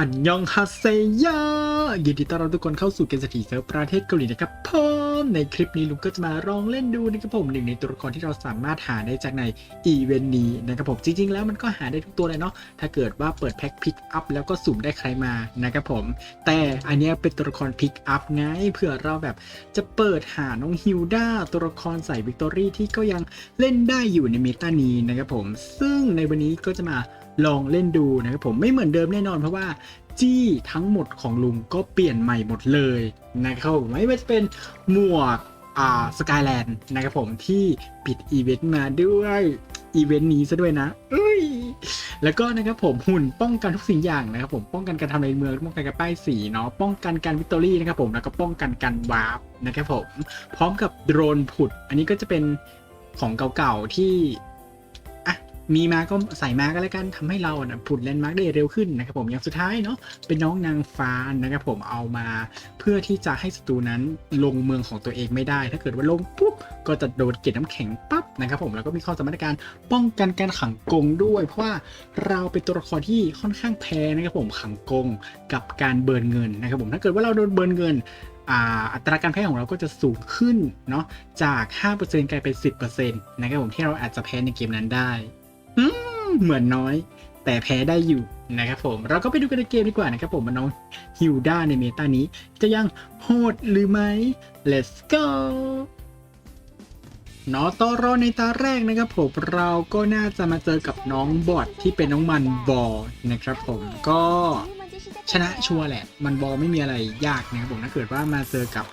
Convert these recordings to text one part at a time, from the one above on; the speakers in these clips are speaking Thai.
อันยองฮาเซยะยินดีต้อนรับทุกคนเข้าสู่เกมสถีเซิร์ฟประเทศเกาหลีนะครับผมในคลิปนี้ลุงก็จะมาลองเล่นดูนะครับผมหนึ่งในตัวละครที่เราสามารถหาได้จากในอีเวนต์นี้นะครับผมจริง ๆ แล้วมันก็หาได้ทุกตัวเลยเนาะถ้าเกิดว่าเปิดแพ็คพิกอัพแล้วก็สุ่มได้ใครมานะครับผม แต่อันนี้เป็นตัวละครพิกอัพไงเผื่อเราแบบจะเปิดหาน้องฮิวด้าตัวละครใส่วิกตอรี่ที่ก็ยังเล่นได้อยู่ในเมตานี้นะครับผม ซึ่งในวันนี้ก็จะมา ลองเล่นดูนะครับผมไม่เหมือนเดิมแน่นอนเพราะว่าจี้ทั้งหมดของลุงก็เปลี่ยนใหม่หมดเลยนะครับผมไม่ว่าจะเป็นหมวกอ่าสกายแลนด์นะครับผมที่ปิดอีเวนต์มาด้วยอีเวนต์นี้ซะด้วยนะเอ้ยแล้วก็นะครับผมหุ่นป้องกันทุกสิ่งอย่างนะครับผมป้องกันการทำในเมืองป้องกันการป้ายสีเนาะป้องกันการวิตอรี่นะครับผมแล้วก็ป้องกันการวาร์ปนะครับผมพร้อมกับโดรนผุด อันนี้ก็จะเป็นของเก่าๆที่ มีมาก็ใส่มาก็แล้วกันทำให้เรานะผุดแลนด์มาร์กได้เร็วขึ้นนะครับผมอย่างสุดท้ายเนาะเป็นน้องนางฟ้านะครับผมเอามาเพื่อที่จะให้ศัตรูนั้นลงเมืองของตัวเองไม่ได้ ถ้าเกิดว่าลงปุ๊บก็จะโดนเกล็ดน้ำแข็งปั๊บนะครับผมแล้วก็มีข้อสมารถการป้องกันการขังกงด้วย เพราะว่าเราเป็นตัวละครที่ค่อนข้างแพ้นะครับผมขังกงกับการเบิร์นเงินนะครับผมถ้าเกิดว่าเราโดนเบิร์นเงินอัตราการแพ้ของเราก็จะสูงขึ้นเนาะจาก 5%กลายเป็น 10%นะครับผมที่เราอาจจะแพ้ในเกมนั้นได้ เหมือนน้อย แต่แพ้ได้อยู่นะครับผม เราก็ไปดูกันในเกมดีกว่านะครับผมว่าน้องฮิวด้าในเมตานี้ จะยังโหดหรือไม่ let's go เนาะตอรอในตาแรกนะครับผมเราก็น่าจะมาเจอกับน้องบอทที่เป็นน้องมันบอนะครับผมก็ชนะชัวร์แหละ มันบอไม่มีอะไรยากนะครับผมถ้าเกิดว่ามาเจอกับ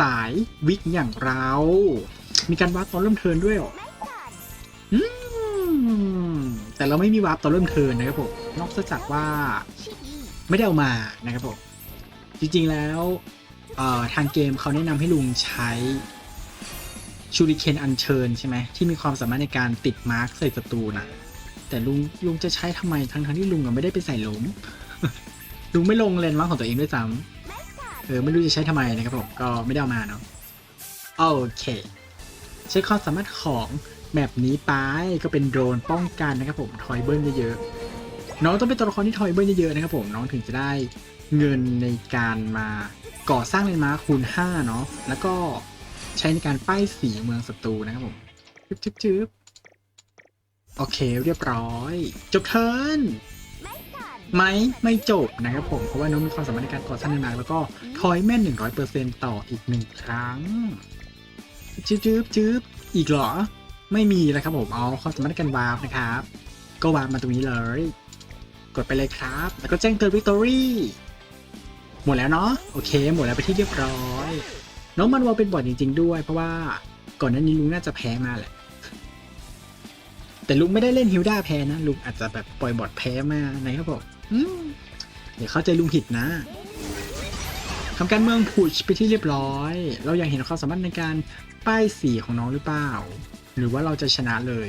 สายวิกอย่างเรา มีการวัดตอนเริ่มเทินด้วยเหรออืม แต่เราไม่มีวาร์ปตอนเริ่มเทิร์นนะครับผมนอกจากว่าไม่ได้เอามานะครับผมจริงๆแล้วทางเกมเขาแนะนำให้ลุงใช้ชูริเคนอัญเชิญใช่ไหมที่มีความสามารถในการติดมาร์กใส่ศัตรูนะแต่ลุงลุงจะใช้ทำไมทั้งทั้งที่ลุงอะไม่ได้ไปใส่หล้มลุงไม่ลงเลนมาร์กของตัวเองด้วยซ้ำเออไม่รู้จะใช้ทำไมนะครับผมก็ไม่ได้เอามาเนาะโอเค ใช้ความสามารถของ แบบนี้ไปก็เป็นโดรนป้องกันนะครับผมทอยเบิลเยอะๆน้องต้องเป็นตัวละครที่ทอยเบิลเยอะๆนะครับผมน้องถึงจะได้เงินในการมาก่อสร้างเลนมาคูณ5เนาะแล้วก็ใช้ในการป้ายสีเมืองศัตรูนะครับผมจึ๊บจึ๊บโอเคเรียบร้อย จบเทิร์นไหมไม่จบนะครับผม เพราะว่าน้องมีความสามารถในการก่อสร้างเลนมาแล้วก็ทอยแม่น 100%ต่ออีกหนึ่งครั้งจืบจืบจืบอีกเหรอ ไม่มีแล้วครับผมเอาความสามารถในการวาร์ปนะครับ ก็วาร์ปมาตรงนี้เลย กดไปเลยครับ แล้วก็แจ้งเตือนวิกตอรี่หมดแล้วเนาะโอเค หมดแล้วไปที่เรียบร้อยน้องมันวอลเป็นบอดจริง ๆ ด้วย เพราะว่าก่อนหน้านี้ลุงน่าจะแพ้มาแหละ แต่ลุงไม่ได้เล่นฮิวด้าแพ้นะลุงอาจจะแบบปล่อยบอดแพ้มานะครับผมอืมเดี๋ยวเข้าใจลุงผิดนะทำการเมืองผูชไปที่เรียบร้อย เราอยากเห็นความสามารถในการป้ายสีของน้องหรือเปล่า หรือว่าเราจะชนะเลย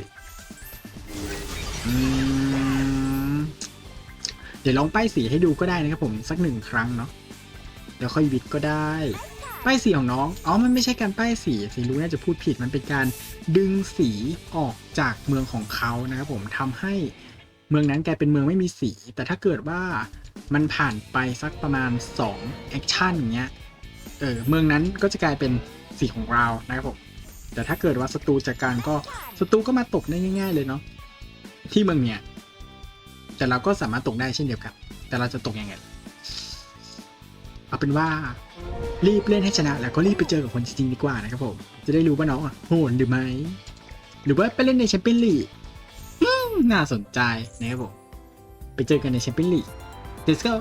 เดี๋ยวลองป้ายสีให้ดูก็ได้นะครับผมสักหนึ่งครั้งเนาะเดี๋ยวค่อยวิดก็ได้ ป้ายสีของน้องอ๋อมันไม่ใช่การป้ายสีสีรู้น่าจะพูดผิดมันเป็นการดึงสีออกจากเมืองของเขานะครับผมทำให้เมืองนั้นกลายเป็นเมืองไม่มีสี แต่ถ้าเกิดว่ามันผ่านไปสักประมาณ2แอคชั่นอย่างเงี้ยเออเมืองนั้นก็จะกลายเป็นสีของเรานะครับผม แต่ถ้าเกิดว่าศัตรูจัดการก็ศัตรูก็มาตกได้ง่าย ๆ เลยเนาะที่เมืองเนี่ย แต่เราก็สามารถตกได้เช่นเดียวกัน แต่เราจะตกยังไงเอาเป็นว่ารีบเล่นให้ชนะ แล้วก็รีบไปเจอกับคนจริงๆดีกว่านะครับผม จะได้รู้ว่าน้องอะโหดหรือไม่หรือว่าไปเล่นในแชมเปี้ยนลีกน่าสนใจนะครับผมไปเจอกันในแชมเปี้ยนลีก let's go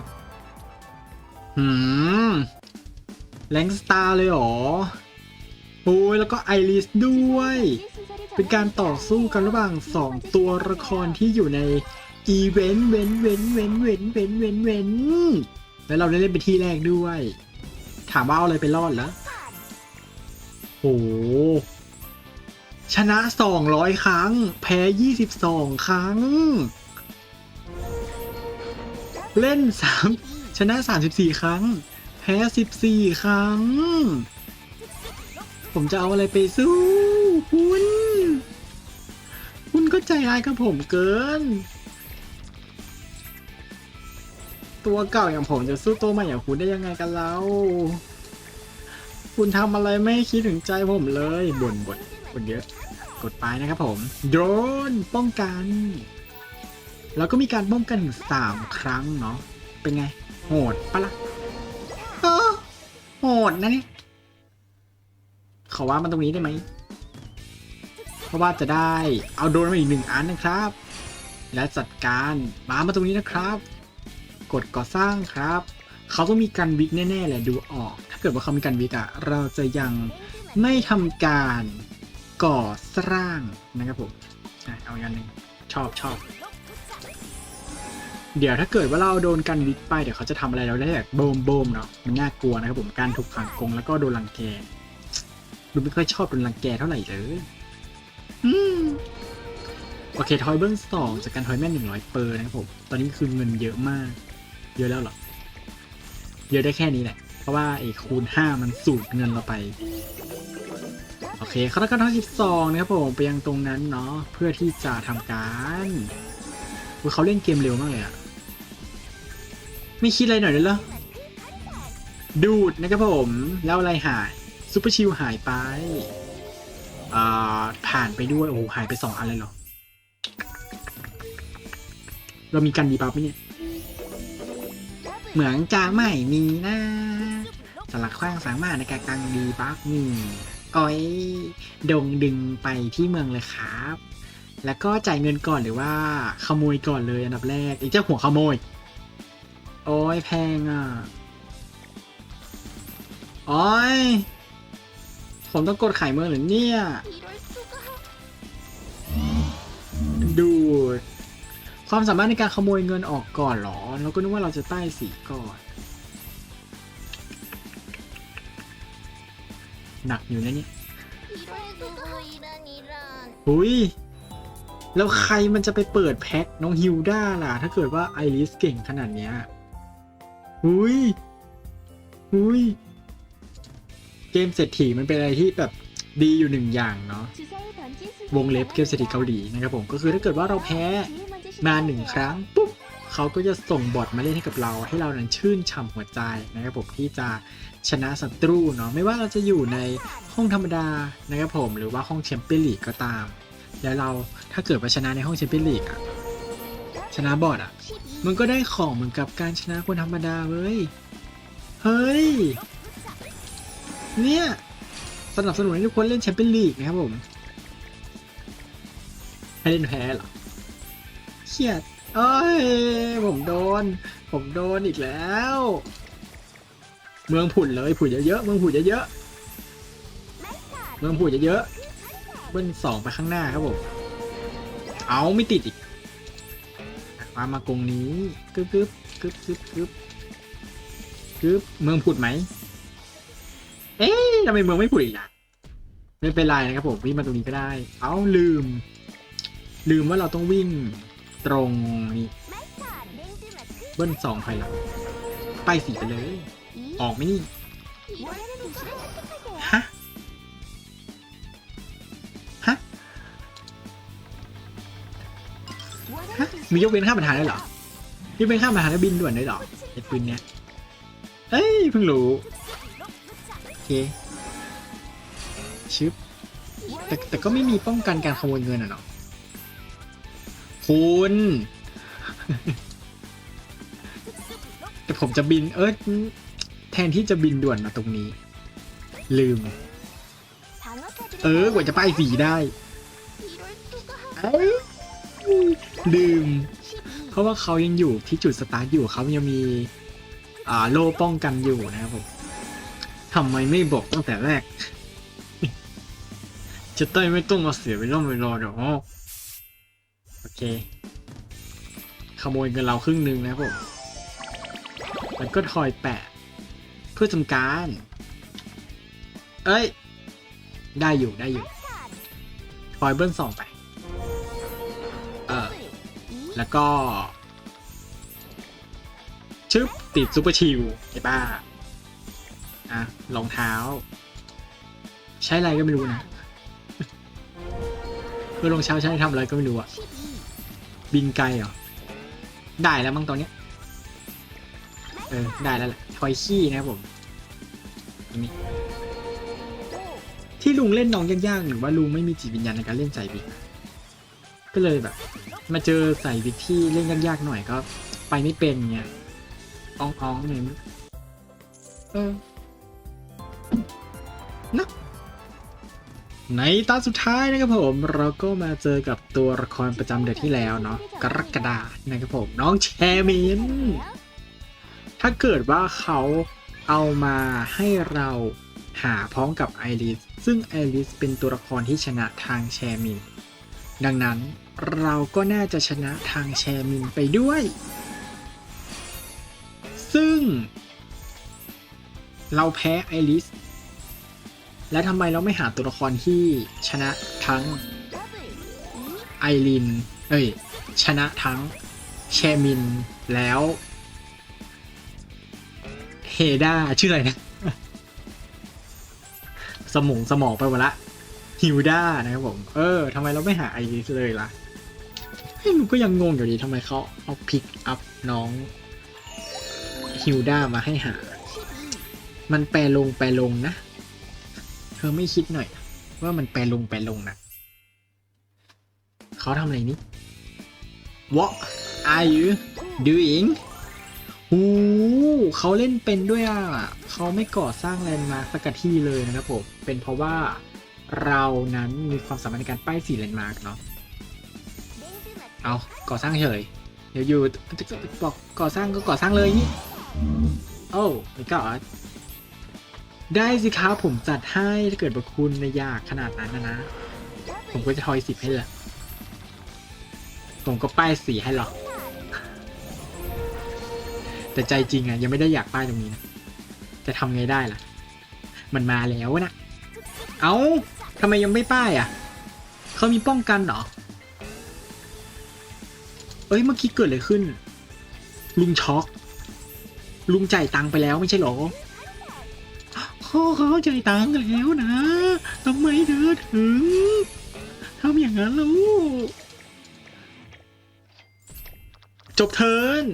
หืมแรงสตาร์เลยหรอ โอ้ยแล้วก็ไอริสด้วย เป็นการต่อสู้กันระหว่างสองตัวละครที่อยู่ในอีเวนต์เว้นเว้นเว้นเว้นเว้นเว้นเว้นแล้วเราได้เล่นเป็นที่แรกด้วย ถามว่าเอาอะไรไปรอดแล้วโหชนะ 200 ครั้ง แพ้ 22 ครั้ง เล่น 3 ชนะ 34 ครั้ง แพ้ 14 ครั้ง ผมจะเอาอะไรไปสู้ คุณ คุณก็ใจร้ายกับผมเกิน ตัวเก่าอย่างผมจะสู้ตัวใหม่อย่างคุณได้ยังไงกันแล้วคุณทำอะไรไม่คิดถึงใจผมเลยบ่นบ่นบ่นเยอะ กดไปนะครับผมโดรนป้องกัน แล้วก็มีการป้องกันถึงสามครั้งเนาะเป็นไง โหดปะละ่ะโหดนะเนี่ย ขอว่ามันตรงนี้ได้ไหม เพราะว่าจะได้เอาโดนมาอีกหนึ่งอันนะครับ และจัดการมามาตรงนี้นะครับ กดก่อสร้างครับ เขาต้องมีการวิกแน่ๆแหละดูออก ถ้าเกิดว่าเขามีการวิกอะเราจะยังไม่ทำการก่อสร้างนะครับผมเอาอีกอันหนึ่งชอบชอบเดี๋ยวถ้าเกิดว่าเราโดนกันวิกไปเดี๋ยวเขาจะทำอะไรเราได้แบบโบมโบมเนาะมันน่ากลัวนะครับผมการถูกขังกรงแล้วก็โดนรังแก ดูไม่ค่อยชอบโดนรังแกเท่าไหร่เลยอืมโอเค ทอยเบิ้ลสองจากการทอยแม่นหนึ่งร้อยเปอร์นะครับผม ตอนนี้คือเงินเยอะมาก เยอะแล้วเหรอ เยอะได้แค่นี้แหละ เพราะว่าไอ้คูณห้ามันสูดเงินเราไป โอเคเขาต้องการทั้งสิบสองนะครับผมไปยังตรงนั้นเนาะเพื่อที่จะทำการอุ๊ยเขาเล่นเกมเร็วมากเลยอะไม่คิดอะไรหน่อยเลยเหรอดูดนะครับผม แล้วอะไรหาย ซูเปอร์ชิลหายไปอ่าผ่านไปด้วย โอ้โหหายไปสองอันเลยเหรอ เรามีกันดีบัฟไหมเนี่ย เหมือนจะไม่มีนะสลักขว้างสามารถในการกังดีบัฟมีอ้อยดงดึงไปที่เมืองเลยครับ แล้วก็จ่ายเงินก่อนหรือว่าขโมยก่อนเลยอันดับแรกไอ้เจ้าหัวขโมย โอ้ยแพงอะ โอ้ย ผมต้องกดไขายเมืองหรือเนี่ย ดูความสามารถในการขโมยเงินออกก่อนหรอ เราก็นึกว่าเราจะใต้สีก่อน หนักอยู่นะเนี่ยหุยแล้วใครมันจะไปเปิดแพ็คน้องฮิวด้าล่ะ ถ้าเกิดว่าไอริสเก่งขนาดเนี้ยหุยหุย เกมเศรษฐีมันเป็นอะไรที่แบบดีอยู่หนึ่งอย่างเนาะวงเล็บเกมเศรษฐีเกาหลีนะครับผมก็คือถ้าเกิดว่าเราแพ้มาหนึ่งครั้งปุ๊บเขาก็จะส่งบอทมาเล่นให้กับเรา ให้เรานั้นชื่นฉ่ำหัวใจนะครับผมที่จะชนะศัตรูเนาะไม่ว่าเราจะอยู่ในห้องธรรมดานะครับผมหรือว่าห้องแชมเปี้ยนลีกก็ตาม แล้วเราถ้าเกิดว่าชนะในห้องแชมเปี้ยนลีกอะชนะบอทอะมันก็ได้ของเหมือนกับการชนะคนธรรมดาเว้ยเฮ้ย เนี่ย สนับสนุนให้ทุกคนเล่นแชมเปี้ยนลีกนะครับผม ให้เล่นแพ้เหรอเครียดเอ้ย ผมโดน ผมโดนอีกแล้ว เมืองผุ่นเลยผุ่นเยอะๆ เมืองผุ่นเยอะๆ เมืองผุ่นเยอะๆ เบิ้ลสองไปข้างหน้าครับผม เอาไม่ติดอีก มามากรงนี้กึบกึบกึบกึบกึบกึบเมืองผุดไหม เอ๊ะทำไมเมืองไม่ผุดอีกล่ะไม่เป็นไรนะครับผมวิ่งมาตรงนี้ก็ได้ เอาลืม ลืมว่าเราต้องวิ่งตรงนี้เบิ้ลสองไปหลังไปสีไปเลย ออกไหมนี่ฮะฮะฮะมียกเว้นข้ามประธานด้วยเหรอ ยกเว้นข้ามประธานแล้วบินด่วนด้วยเหรอไอ้ปืนเนี้ยเอ้ยเพิ่งรู้ เคชึบแต่แต่ก็ไม่มีป้องกันการขโมยเงินอะเนาะคุณ แต่ผมจะบิน เออแทนที่จะบินด่วนมาตรงนี้ ลืม เออกว่าจะป้ายสีได้เอ้ยลืม เพราะว่าเขายังอยู่ที่จุดสตาร์ทอยู่เขายังมี อ่าโล่ป้องกันอยู่นะครับผม ทำไมไม่บอกตั้งแต่แรก จะได้ไม่ต้องมาเสียเวลาเวลาเดี๋ยวโอเค ขโมยเงินเราครึ่งหนึ่งนะครับผมแล้วก็ทอยแปะ เพื่อทำการ เอ้ย ได้อยู่ได้อยู่ทอยเบิ้ลสองไป เออ แล้วก็ ชึบติดซูเปอร์ชิลไอ้บ้า รองเท้า ใช้อะไรก็ไม่รู้นะเพื่อรองเท้าใช้ทำอะไรก็ไม่รู้อะบินไกลเหรอ ได้แล้วมั้งตอนเนี้ย เออ ได้แล้วแหละทอยขี้นะครับผมนนี้ที่ลุงเล่นน้องยากๆหรือว่าลุงไม่มีจิตวิญญาณในการเล่นใส่บิ๊กก็เลยแบบ มาเจอใส่บิ๊กที่เล่นยากๆหน่อยก็ ไปไม่เป็นเงี้ยอ้องอ้องๆเนี่ยเออ นะในตอนสุดท้ายนะครับผม เราก็มาเจอกับตัวละครประจำเดือนที่แล้วเนาะกรกฎานะครับผม น้องแชมินถ้าเกิดว่าเขาเอามาให้เราหาพร้อมกับไอริสซึ่งไอริสเป็นตัวละครที่ชนะทางแชมิน ดังนั้นเราก็น่าจะชนะทางแชมินไปด้วย ซึ่ง เราแพ้ไอริส และทำไมเราไม่หาตัวละครที่ชนะทั้งไอริน เอ้ย ชนะทั้งแชมินแล้วเฮดาชื่ออะไรนะ สมองสมองไปหมดละฮิวด้านะครับผม เออทำไมเราไม่หาไอริสเลยล่ะเฮ้ยมันก็ยังงงอยู่ดีทำไมเขาเอาพิกอัพน้องฮิวด้ามาให้หา มันแปลลงแปลลงนะ เธอไม่คิดหน่อย ว่ามันแปลลงแปลลงนะ เขาทำอะไรนี่ What are you doing หูเขาเล่นเป็นด้วยอะ เขาไม่ก่อสร้างแลนด์มาร์คสักที่เลยนะครับผม เป็นเพราะว่าเรานั้นมีความสามารถในการป้ายสีแลนด์มาร์คเนาะ เอาก่อสร้างเฉย เดี๋ยวอยู่บอกก่อสร้างก็ก่อสร้างเลยนี่ โอ้ไม่ก็ ได้สิครับผมจัดให้ถ้าเกิดว่าคุณในยากขนาดนั้นนะนะ ผมก็จะทอยสิบให้เลย ผมก็ป้ายสีให้หรอก แต่ใจจริงอะยังไม่ได้อยากป้ายตรงนี้นะ จะทำไงได้ล่ะ มันมาแล้วนะ เอา้าทำไมยังไม่ป้ายอะเขามีป้องกันเหรอ เอ้ยเมื่อกี้เกิดอะไรขึ้น ลุงช็อก ลุงจ่ายตังไปแล้วไม่ใช่หรอ เขาเขาใจ่ายตังกันแล้วนะทำไมเธอถึงทำอย่างนั้นลูกจบเทิร์น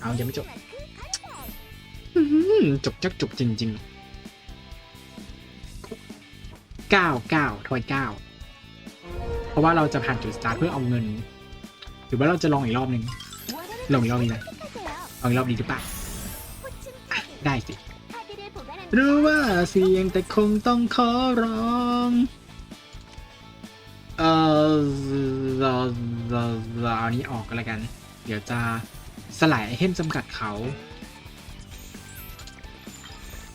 เอายังไม่จบจบจักจบจริงๆเก้าเก้าทอยเก้าเพราะว่าเราจะผ่านจุดสตาร์ทเพื่อเอาเงิน หรือว่าเราจะลองอีกรอบหนึ่งลองอีกรอบนี้นะลองอีกรอบดีหรือเปล่าอะได้สิ รู้ว่าเสียงแต่คงต้องขอร้องเออเราเราเราเอานี้ออกกันแล้วกัน เดี๋ยวจะสลายไอเทมจำกัดเขา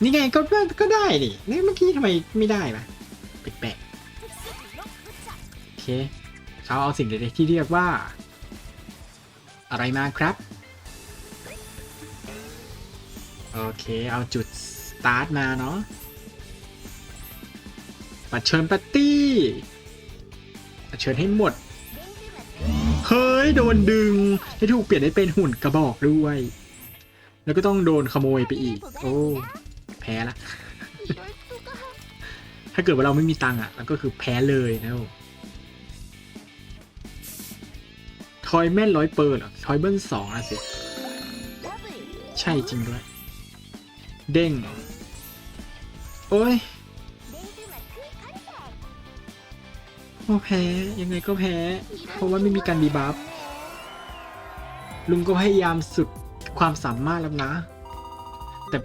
นี่ไงก็ก็ได้นี่นี่เมื่อกี้ทำไมไม่ได้ปะแปลกๆโอเคเขาเอาสิ่งเด็กๆที่เรียกว่า อะไรมาครับ โอเค เอาจุด ตาร์ทมาเนาะปัดเชิญปาร์ตี้ปัดเชิญให้หมด เฮ้ย โดนดึง ให้ถูกเปลี่ยนให้เป็นหุ่นกระบอกด้วย แล้วก็ต้องโดนขโมยไปอีก โอ้ แพ้ละ ถ้าเกิดว่าเราไม่มีตังค์อะแล้วก็คือแพ้เลยนะทอยแม่นร้อยเปอร์เหรอทอยเบิ้ลสองอะสิ ใช่จริงด้วย เด้ง โอ้ยโอ้แพ้ ยังไงก็แพ้ เพราะว่าไม่มีการดีบัฟลุงก็พยายามสุดความสามารถแล้วนะ แต่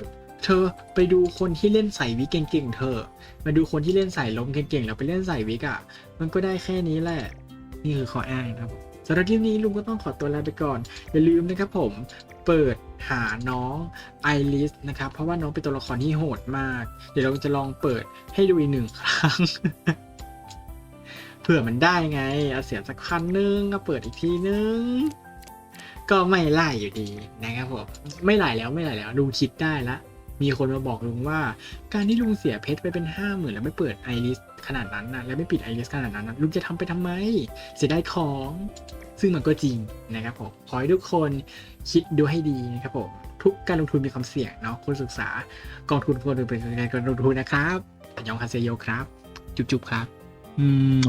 เธอไปดูคนที่เล่นใส่วิกเก่งๆเธอ มาดูคนที่เล่นใส่ล้มเก่งๆแล้วไปเล่นใส่วิกอะมันก็ได้แค่นี้แหละ นี่คือข้ออ้างนะครับ สำหรับที่นี้ลุงก็ต้องขอตัวลาไปก่อน อย่าลืมนะครับผมเปิดหาน้องไอริสนะครับ เพราะว่าน้องเป็นตัวละครที่โหดมาก เดี๋ยวเราจะลองเปิดให้ดูอีกหนึ่งครั้ง เผื่อมันได้ไงเอาเสียสักคันนึงก็เปิดอีกทีนึง ก็ไม่ไล่อยู่ดีนะครับผมไม่ไล่แล้วไม่ไล่แล้วลุงคิดได้ละ มีคนมาบอกลุงว่า การที่ลุงเสียเพชรไปเป็นห้าหมื่นแล้วไม่เปิดไอริส ขนาดนั้นนะและไม่ปิดไอริสขนาดนั้นนะลุงจะทำไปทำไม เสียดายของซึ่งมันก็จริงนะครับผมขอให้ทุกคนคิดดูให้ดีนะครับผมทุกการลงทุนมีความเสี่ยงเนาะคุณศึกษากองทุนควรเป็นการลงทุนนะครับอันยองคาเซโยครับ จุ๊บๆครับ อืม